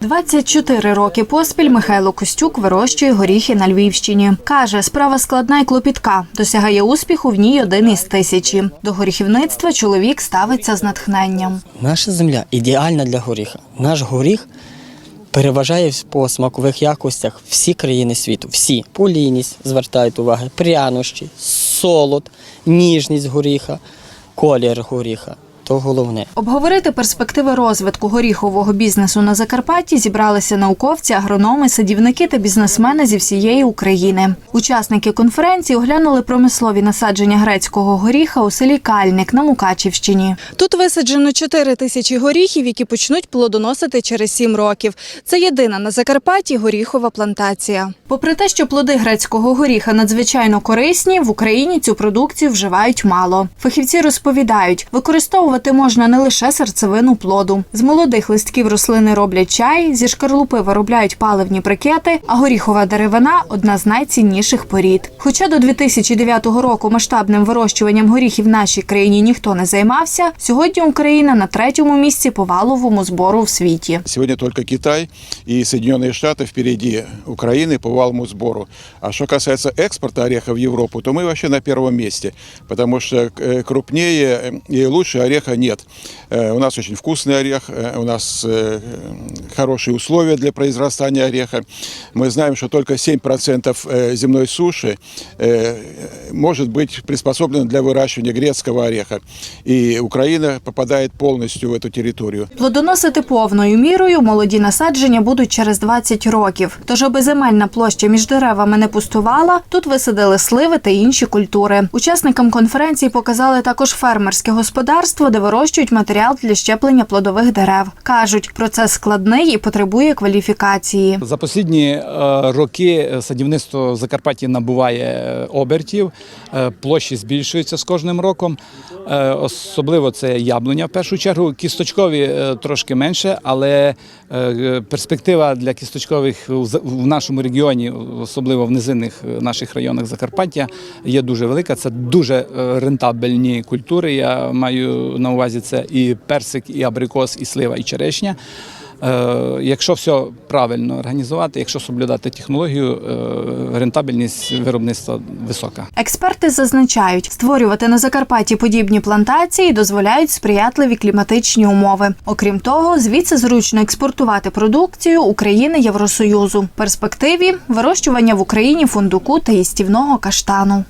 24 роки поспіль Михайло Костюк вирощує горіхи на Львівщині. Каже, справа складна і клопітка. Досягає успіху в ній один із тисячі. До горіхівництва чоловік ставиться з натхненням. Наша земля ідеальна для горіха. Наш горіх переважає по смакових якостях всі країни світу. Всі полійність звертають уваги, прянощі, солод, ніжність горіха, колір горіха. То головне. Обговорити перспективи розвитку горіхового бізнесу на Закарпатті зібралися науковці, агрономи, садівники та бізнесмени зі всієї України. Учасники конференції оглянули промислові насадження грецького горіха у селі Кальник на Мукачівщині. Тут висаджено 4 тисячі горіхів, які почнуть плодоносити через 7 років. Це єдина на Закарпатті горіхова плантація. Попри те, що плоди грецького горіха надзвичайно корисні, в Україні цю продукцію вживають мало. Фахівці розповідають, використовувати можна не лише серцевину плоду. З молодих листків рослини роблять чай, зі шкарлупи виробляють паливні брикети, а горіхова деревина одна з найцінніших порід. Хоча до 2009 року масштабним вирощуванням горіхів в нашій країні ніхто не займався, сьогодні Україна на третьому місці по валовому збору в світі. Сегодня только Китай и Соединенные Штаты впереди Украины по валовому сбору. А что касается экспорта ореха в Европу, то мы вообще на первом месте, потому что э, крупнее и лучше ореха нет. Э, У нас очень вкусный орех, э, у нас э, хорошие условия для произрастания ореха. Мы знаем, что только 7% э, земной суши э, может быть приспособлено для выращивания грецкого ореха. И Украина попадает полностью в эту территорию. Плодоносити повною мірою молоді насадження будуть через 20 років. Тож, аби земельна площа між деревами не пустувала, тут висадили сливи та інші культури. Учасникам конференції показали також фермерське господарство, де вирощують матеріал для щеплення плодових дерев. кажуть, процес складний і потребує кваліфікації. За останні е, роки садівництво в Закарпатті набуває е, обертів, е, площі збільшуються з кожним роком. Особливо це яблуня в першу чергу. Кісточкові трошки менше, але перспектива для кісточкових в нашому регіоні, особливо в низинних наших районах Закарпаття, є дуже велика. Це дуже рентабельні культури. Я маю на увазі це і персик, і абрикос, і слива, і черешня. Е, Якщо все правильно організувати, якщо соблюдати технологію, е, рентабельність виробництва висока. Експерти зазначають, створювати на Закарпатті подібні плантації дозволяють сприятливі кліматичні умови. Окрім того, звідси зручно експортувати продукцію України Євросоюзу. В перспективі вирощування в Україні фундуку та їстівного каштану.